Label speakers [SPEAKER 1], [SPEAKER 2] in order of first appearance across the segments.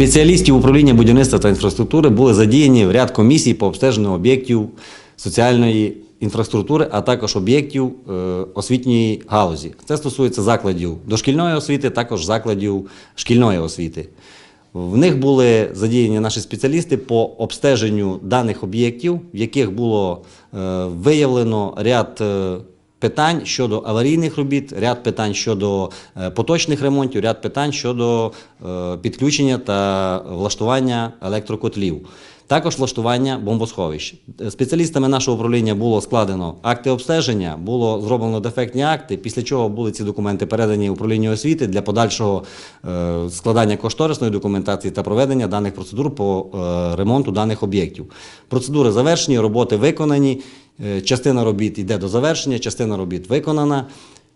[SPEAKER 1] Спеціалістів управління будівництва та інфраструктури були задіяні в ряд комісій по обстеженню об'єктів соціальної інфраструктури, а також об'єктів е, освітньої галузі. Це стосується закладів дошкільної освіти, також закладів шкільної освіти. В них були задіяні наші спеціалісти по обстеженню даних об'єктів, в яких було е, виявлено ряд е, питань щодо аварійних робіт, ряд питань щодо е, поточних ремонтів, ряд питань щодо е, підключення та влаштування електрокотлів. Також влаштування бомбосховищ. Спеціалістами нашого управління було складено акти обстеження, було зроблено дефектні акти, після чого були ці документи передані управлінню освіти для подальшого е, складання кошторисної документації та проведення даних процедур по ремонту даних об'єктів. Процедури завершені, роботи виконані. Е, Частина робіт йде до завершення, частина робіт виконана.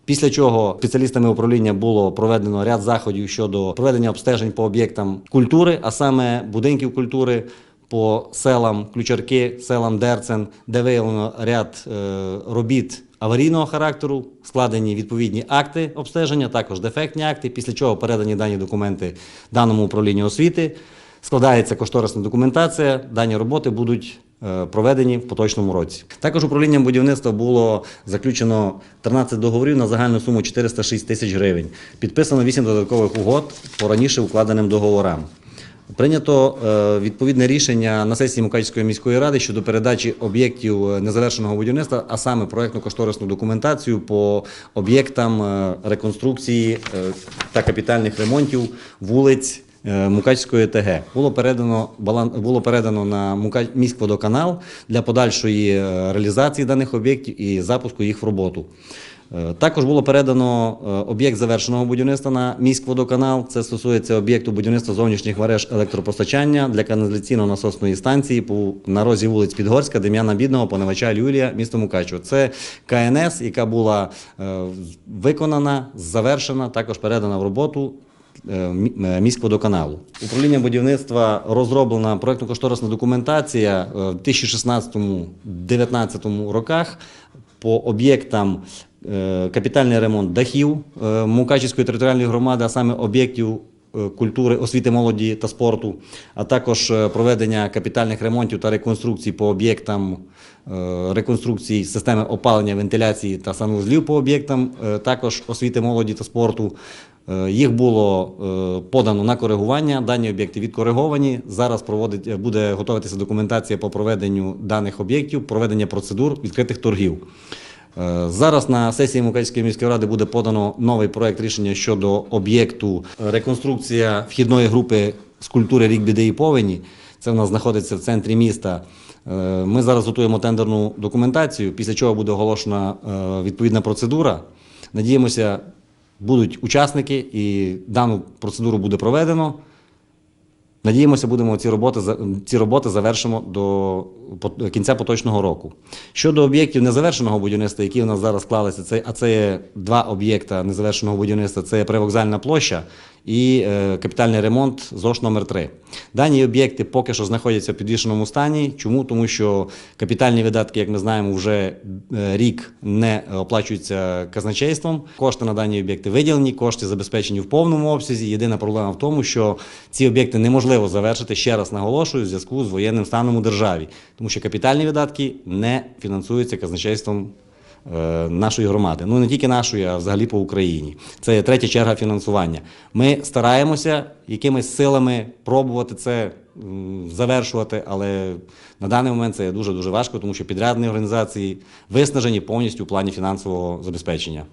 [SPEAKER 1] Після чого спеціалістами управління було проведено ряд заходів щодо проведення обстежень по об'єктам культури, а саме будинків культури по селам Ключарки, селам Дерцен, де виявлено ряд е, робіт аварійного характеру, складені відповідні акти обстеження, також дефектні акти, після чого передані дані документи даному управлінню освіти. Складається кошторисна документація, дані роботи будуть проведені в поточному році. Також управлінням будівництва було заключено 13 договорів на загальну суму 406 тисяч гривень. Підписано 8 додаткових угод по раніше укладеним договорам. Прийнято е, відповідне рішення на сесії Мукачівської міської ради щодо передачі об'єктів е, незавершеного будівництва, а саме проектно-кошторисну документацію по об'єктам е, реконструкції е, та капітальних ремонтів вулиць е, Мукачської ТГ. Було передано було передано на міськводоканал для подальшої е, реалізації даних об'єктів і запуску їх в роботу. Е, Також було передано е, об'єкт завершеного будівництва на міськводоканал. Це стосується об'єкту будівництва зовнішніх мереж електропостачання для каналізаційно-насосної станції на розі вулиць Підгорська, Дем'яна Бідного, Поневача Юлія, місто Мукачево. Це КНС, яка була е, виконана, завершена, також передана в роботу е, е, міськводоканалу. Управління будівництва розроблена проєктно-кошторисна документація е, в 2016-2019 роках по об'єктам е, капітальний ремонт дахів е, Мукачівської територіальної громади, а саме об'єктів е, культури, освіти, молоді та спорту, а також е, проведення капітальних ремонтів та реконструкцій по об'єктам е, реконструкції системи опалення, вентиляції та санвузлів по об'єктам, е, також освіти, молоді та спорту. Е, Їх було е, подано на коригування. Дані об'єкти відкориговані. Зараз проводить е, буде готуватися документація по проведенню даних об'єктів, проведення процедур відкритих торгів. Зараз на сесії Мукачської міської ради буде подано новий проект рішення щодо об'єкту реконструкція вхідної групи скульптури Рік біди і повені. Це в нас знаходиться в центрі міста. Ми зараз готуємо тендерну документацію, після чого буде оголошена відповідна процедура. Надіємося, будуть учасники і дану процедуру буде проведено. Надіємося, будемо ці роботи ці роботи завершимо до кінця поточного року. Щодо об'єктів незавершеного будівництва, які у нас зараз склалися, це а це є два об'єкта незавершеного будівництва. Це є привокзальна площа і е, капітальний ремонт ЗОШ номер 3 Дані об'єкти поки що знаходяться в підвішеному стані. Чому? Тому що капітальні видатки, як ми знаємо, вже е, рік не оплачуються казначейством. Кошти на дані об'єкти виділені, кошти забезпечені в повному обсязі. Єдина проблема в тому, що ці об'єкти неможливо завершити ще раз наголошую в зв'язку з воєнним станом у державі, тому що капітальні видатки не фінансуються казначейством нашої громади. Ну не тільки нашої, а взагалі по Україні. Це третя черга фінансування. Ми стараємося якимись силами пробувати це завершувати, але на даний момент це дуже дуже важко, тому що підрядні організації виснажені повністю в плані фінансового забезпечення.